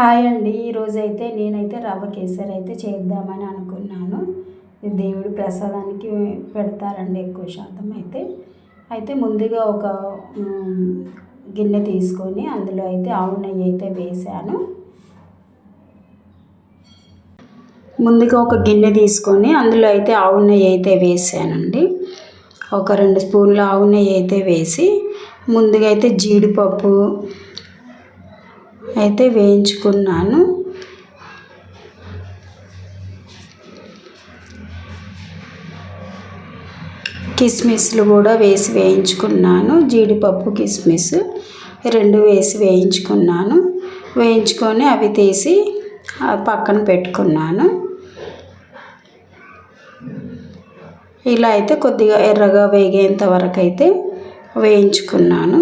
Hi అండి. ఈరోజైతే నేనైతే రవ్వ కేసరి అయితే చేద్దామని అనుకున్నాను. దేవుడి ప్రసాదానికి పెడతారండి ఎక్కువ శాతం అయితే. అయితే ముందుగా ఒక గిన్నె తీసుకొని అందులో అయితే ఆవు నెయ్యి అయితే వేసాను. ముందుగా ఒక గిన్నె తీసుకొని అందులో అయితే ఆవు నెయ్యి అయితే వేసానండి. ఒక రెండు స్పూన్ల ఆవు నెయ్యి అయితే వేసి ముందుగా అయితే జీడిపప్పు అయితే వేయించుకున్నాను. కిస్మిస్లు కూడా వేసి వేయించుకున్నాను. జీడిపప్పు కిస్మిస్ రెండు వేసి వేయించుకున్నాను. వేయించుకొని అవి తీసి పక్కన పెట్టుకున్నాను. ఇలా అయితే కొద్దిగా ఎర్రగా వేగేంత వరకు అయితే వేయించుకున్నాను.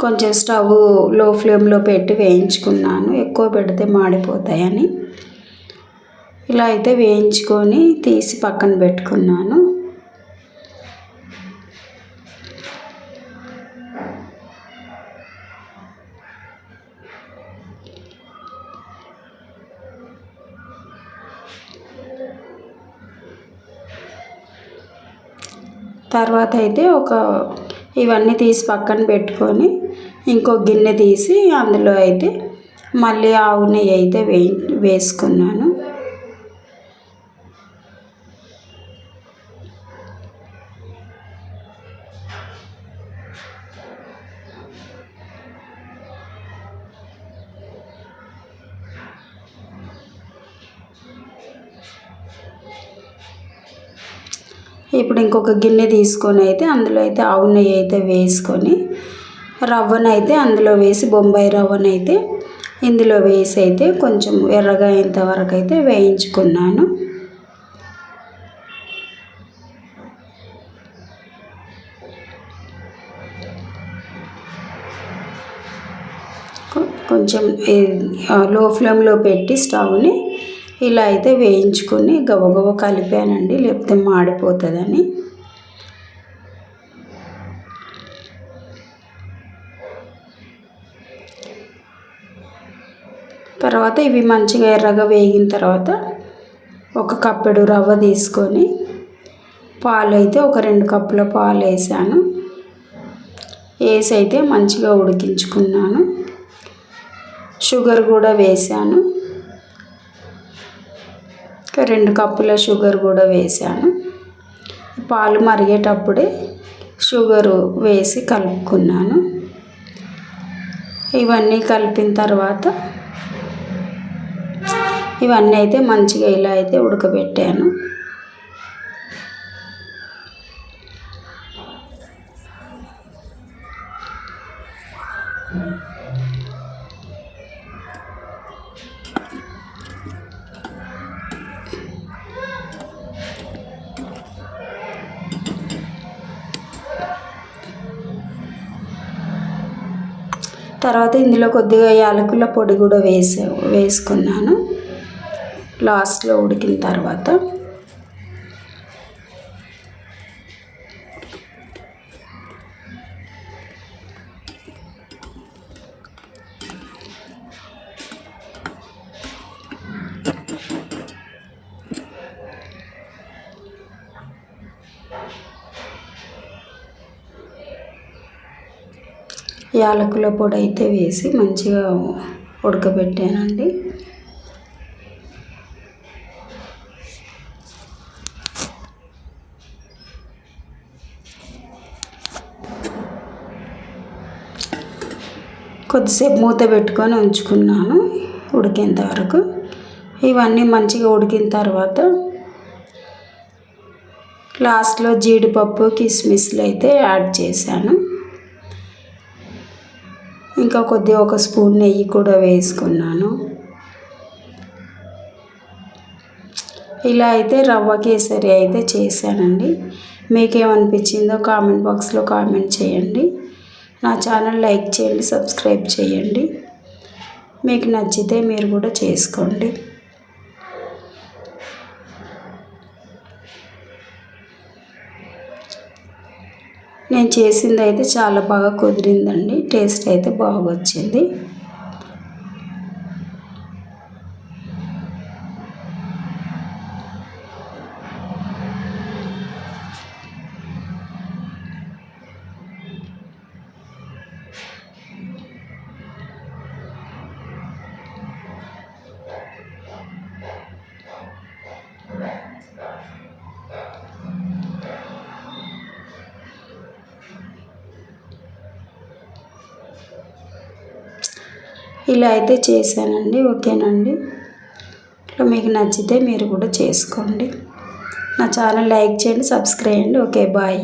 కొంచెం స్టవ్లో ఫ్లేమ్లో పెట్టి వేయించుకున్నాను. ఎక్కువ పెడితే మాడిపోతాయని. ఇలా అయితే వేయించుకొని తీసి పక్కన పెట్టుకున్నాను. తర్వాత అయితే ఒక ఇవన్నీ తీసి పక్కన పెట్టుకొని ఇంకో గిన్నె తీసి అందులో అయితే మళ్ళీ ఆవు నెయ్యి అయితే వేయి వేసుకున్నాను. ఇప్పుడు ఇంకొక గిన్నె తీసుకొని అయితే అందులో అయితే ఆవు నెయ్యి అయితే వేసుకొని రవ్వనైతే అందులో వేసి బొంబాయి రవ్వనైతే ఇందులో వేసి అయితే కొంచెం ఎర్రగా అయ్యేంతవరకు అయితే వేయించుకున్నాను. కొంచెం లో ఫ్లేమ్లో పెట్టి స్టవ్ని ఇలా అయితే వేయించుకొని గబగబ కలిపానండి. లేకపోతే మాడిపోతుందని. తర్వాత ఇవి మంచిగా ఎర్రగా వేగిన తర్వాత ఒక కప్పెడు రవ్వ తీసుకొని పాలు అయితే ఒక రెండు కప్పుల పాలు వేసాను. వేసి అయితే మంచిగా ఉడికించుకున్నాను. షుగర్ కూడా వేసాను. రెండు కప్పుల షుగర్ కూడా వేసాను. పాలు మరిగేటప్పుడే షుగరు వేసి కలుపుకున్నాను. ఇవన్నీ కలిపిన తర్వాత ఇవన్నీ అయితే మంచిగా ఇలా అయితే ఉడకబెట్టాను. తర్వాత ఇందులో కొద్దిగా యాలకుల పొడి కూడా వేసా వేసుకున్నాను. లాస్ట్లో ఉడికిన తర్వాత యాలకుల పొడి అయితే వేసి మంచిగా ఉడకబెట్టానండి. కొద్దిసేపు మూత పెట్టుకొని ఉంచుకున్నాను ఉడికేంత వరకు. ఇవన్నీ మంచిగా ఉడికిన తర్వాత లాస్ట్లో జీడిపప్పు కిస్మిస్లు అయితే యాడ్ చేశాను. ఇంకా కొద్దిగా ఒక స్పూన్ నెయ్యి కూడా వేసుకున్నాను. ఇలా అయితే రవ్వ కేసరి అయితే చేశానండి. మీకేమనిపించిందో కామెంట్ బాక్స్లో కామెంట్ చేయండి. నా ఛానల్ లైక్ చేయండి సబ్స్క్రైబ్ చేయండి. మీకు నచ్చితే మీరు కూడా చేసుకోండి. నేను చేసింది అయితే చాలా బాగా కుదిరిందండి. టేస్ట్ అయితే బాగా వచ్చింది ఇలా అయితే చేశానండి. ఓకేనండి. ఇట్లా మీకు నచ్చితే మీరు కూడా చేసుకోండి. నా ఛానల్ లైక్ చేయండి సబ్స్క్రైబ్ చేయండి. Okay bye.